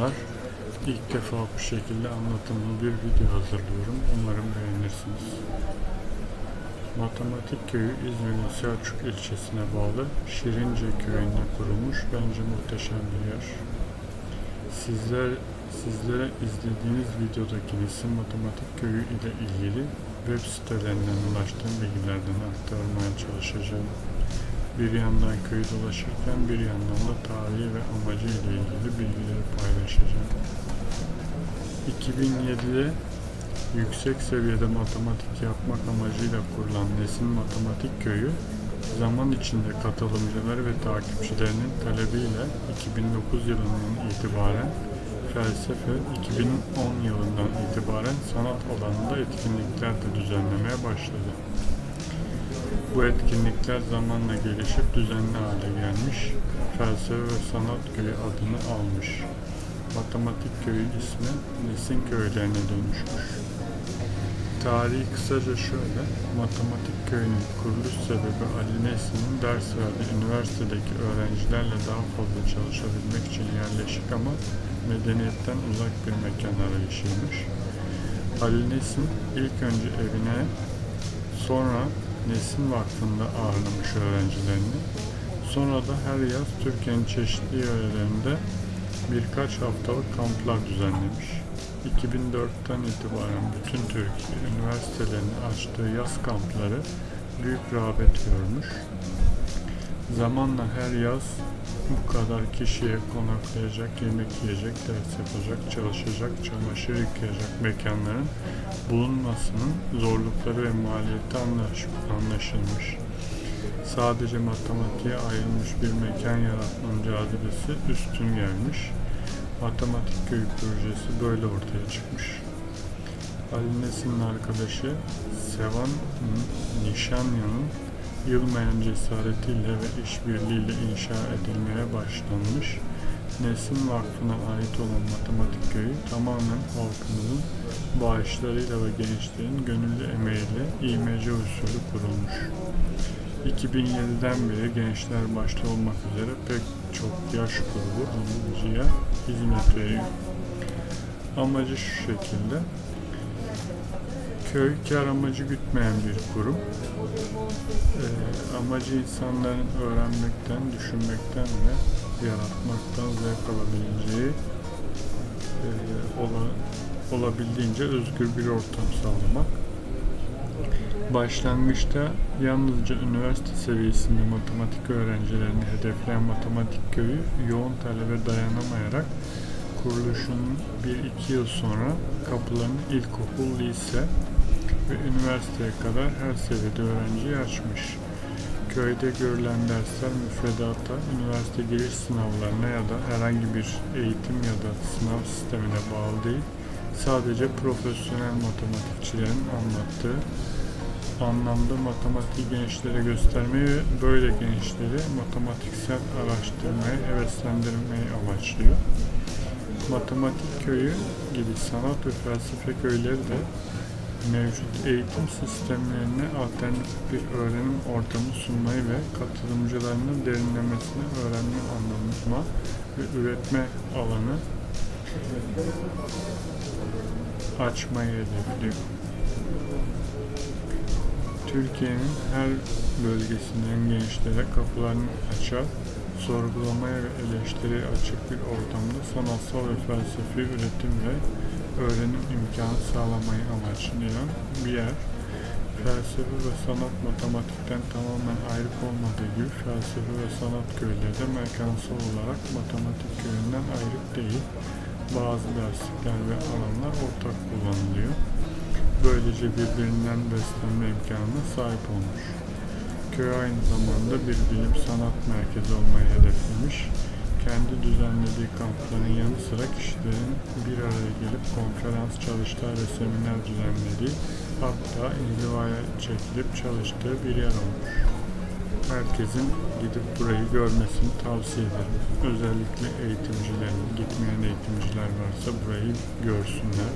Merhabalar. İlk defa bu şekilde anlatımlı bir video hazırlıyorum. Umarım beğenirsiniz. Matematik Köyü İzmir'in Selçuk ilçesine bağlı Şirince köyünde kurulmuş bence muhteşem bir yer. Sizler sizlere izlediğiniz videodaki Nesin Matematik Köyü ile ilgili web sitelerinden ulaştığım bilgilerden aktarmaya çalışacağım. Bir yandan köyü dolaşırken bir yandan da tarihi ve amacı ile ilgili bilgileri paylaşacağım. 2007'de yüksek seviyede matematik yapmak amacıyla kurulan Nesin Matematik Köyü, zaman içinde katılımcıları ve takipçilerinin talebiyle 2009 yılından itibaren felsefe, 2010 yılından itibaren sanat alanında etkinlikler de düzenlemeye başladı. Bu etkinlikler zamanla gelişip düzenli hale gelmiş, felsefe ve sanat köyü adını almış. Matematik köyü ismi Nesin köylerine dönüşmüş. Tarihi kısaca şöyle, matematik köyünün kuruluş sebebi Ali Nesin'in ders verdiği üniversitedeki öğrencilerle daha fazla çalışabilmek için yerleşik ama medeniyetten uzak bir mekan arayışıymış. Ali Nesin ilk önce evine, sonra Nesin Vakfı'nda ağırlamış öğrencilerini. Sonra da her yaz Türkiye'nin çeşitli yörelerinde birkaç haftalık kamplar düzenlemiş. 2004'ten itibaren bütün Türkiye üniversitelerinin açtığı yaz kampları büyük rağbet görmüş. Zamanla her yaz bu kadar kişiye konaklayacak, yemek yiyecek, ders yapacak, çalışacak, çamaşır yıkayacak mekanların bulunmasının zorlukları ve maliyeti anlaş, anlaşılmış. Sadece matematiğe ayrılmış bir mekan yaratmanın cazibesi üstün gelmiş. Matematik Köyü projesi böyle ortaya çıkmış. Ali Nesin'in arkadaşı Sevan Nişanyan'ın yılmayan cesaretiyle ve işbirliğiyle inşa edilmeye başlanmış. Nesin Vakfı'na ait olan Matematik Köyü tamamen halkımızın bağışlarıyla ve gençlerin gönüllü emeğiyle İMC usulü kurulmuş. 2007'den beri gençler başta olmak üzere pek çok yaş grubu amacıya hizmet veriyor. Amacı şu şekilde. Köy kar amacı gütmeyen bir kurum. Ee, amacı insanların öğrenmekten, düşünmekten ve yaratmaktan zevk alabileceği e, ola, olabildiğince özgür bir ortam sağlamak. Başlangıçta yalnızca üniversite seviyesinde matematik öğrencilerini hedefleyen matematik köyü yoğun talebe dayanamayarak kuruluşunun 1-2 yıl sonra kapılarını ilkokul, lise ve üniversiteye kadar her seviyede öğrenciyi açmış. Köyde görülen dersler müfredata, üniversite giriş sınavlarına ya da herhangi bir eğitim ya da sınav sistemine bağlı değil, sadece profesyonel matematikçilerin anlattığı anlamda matematiği gençlere göstermeyi ve böyle gençleri matematiksel araştırmaya heveslendirmeyi amaçlıyor. Matematik köyü gibi sanat ve felsefe köyleri de mevcut eğitim sistemlerine alternatif bir öğrenim ortamı sunmayı ve katılımcılarının derinlemesine öğrenme anlamı ve üretme alanı açmayı hedefliyor. Türkiye'nin her bölgesinden gençlere kapılarını açar, sorgulamaya ve eleştiriye açık bir ortamda sanatsal ve felsefi üretim ve öğrenim imkanı sağlamayı amaçlayan bir yer. Felsefe ve sanat matematikten tamamen ayrı olmadığı gibi felsefe ve sanat köyleri de mekansal olarak matematik köyünden ayrı değil. Bazı derslikler ve alanlar ortak kullanılıyor böylece birbirinden beslenme imkanına sahip olmuş. Köy aynı zamanda bir bilim sanat merkezi olmayı hedeflemiş. Kendi düzenlediği kampların yanı sıra kişilerin bir araya gelip konferans, çalıştay ve seminer düzenlediği hatta inzivaya çekilip çalıştığı bir yer olmuş. Herkesin gidip burayı görmesini tavsiye ederim. Özellikle eğitimcilerin, gitmeyen eğitimciler varsa burayı görsünler